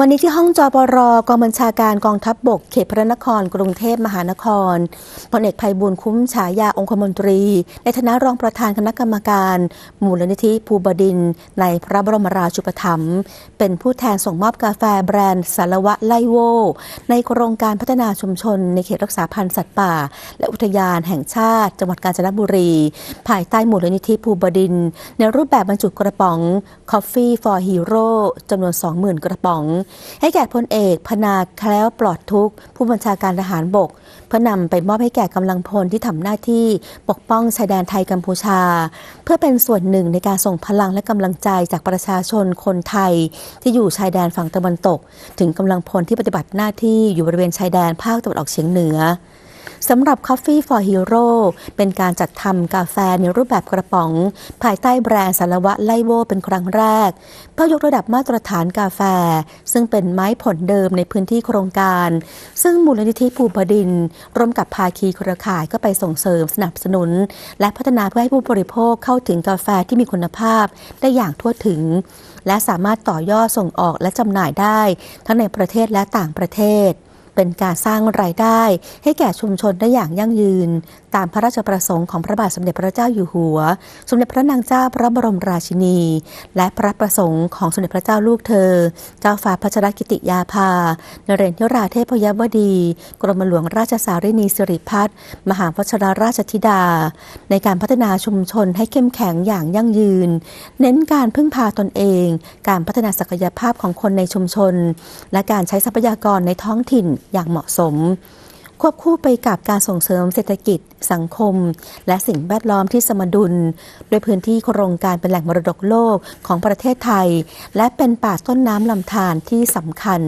วันนี้ที่ห้องจอปรกองบัญชาการกองทัพบบก เขตพระนคร กรุงเทพมหานครพลเอกภัยบุญคุ้มฉายาองคมนตรี ในฐานะรองประธานคณะกรรมการ มูลนิธิภูบดิน ในพระบรมราชูปถัมภ์เป็นผู้แทนส่งมอบกาแฟแบรนด์สารวะไลโว ในโครงการพัฒนาชุมชน ในเขตรักษาพันธุ์สัตว์ป่า และอุทยานแห่งชาติ จังหวัดกาญจนบุรี ภายใต้มูลนิธิภูบดิน ในรูปแบบบรรจุกระป๋อง Coffee for Hero จำนวน 20,000 กระป๋องให้แก่พลเอกพนาแคล้วปลอดทุกข์ผู้บัญชาการทหารบก เพื่อนำไปมอบให้แก่กำลังพลที่ทำหน้าที่ปกป้องชายแดนไทยกัมพูชา เพื่อเป็นส่วนหนึ่งในการส่งพลังและกำลังใจจากประชาชนคนไทย ที่อยู่ชายแดนฝั่งตะวันตก ถึงกำลังพลที่ปฏิบัติหน้าที่อยู่บริเวณชายแดนภาคตะวันออกเฉียงเหนือ สำหรับ Coffee for Hero เป็นการจัดทำกาแฟในรูปแบบกระป๋อง ภายใต้แบรนด์สารวะไลโวเป็นครั้งแรก เพื่อยกระดับมาตรฐานกาแฟ ซึ่งเป็นไม้ผลเดิมในพื้นที่โครงการ ซึ่งมูลนิธิภูบดินร์ร่วมกับภาคีเครือข่ายก็ไปส่งเสริมสนับสนุน และพัฒนาเพื่อให้ผู้บริโภคเข้าถึงกาแฟที่มีคุณภาพได้อย่างทั่วถึง และสามารถต่อยอดส่งออกและจำหน่ายได้ ทั้งในประเทศและต่างประเทศ เป็นการสร้างรายได้ ให้แก่ชุมชนได้อย่างยั่งยืน ตามพระราชประสงค์ของพระบาทสมเด็จพระเจ้าอยู่หัว สมเด็จพระนางเจ้าพระบรมราชินี และพระประสงค์ของสมเด็จพระเจ้าลูกเธอ เจ้าฟ้าพัชรกิติยาภานเรนทราเทพยวดี กรมหลวงราชสารินีสิริพัฒน์มหาพัชรราชธิดา ในการพัฒนาชุมชนให้เข้มแข็งอย่างยั่งยืน เน้นการพึ่งพาตนเอง การพัฒนาศักยภาพของคนในชุมชน และการใช้ทรัพยากรในท้องถิ่น อย่างเหมาะสม ควบคู่ไปกับการส่งเสริมเศรษฐกิจ สังคม และสิ่งแวดล้อมที่สมดุลโดยพื้นที่โครงการเป็นแหล่งมรดกโลกของประเทศไทย และเป็นป่าต้นน้ำลำธารที่สำคัญ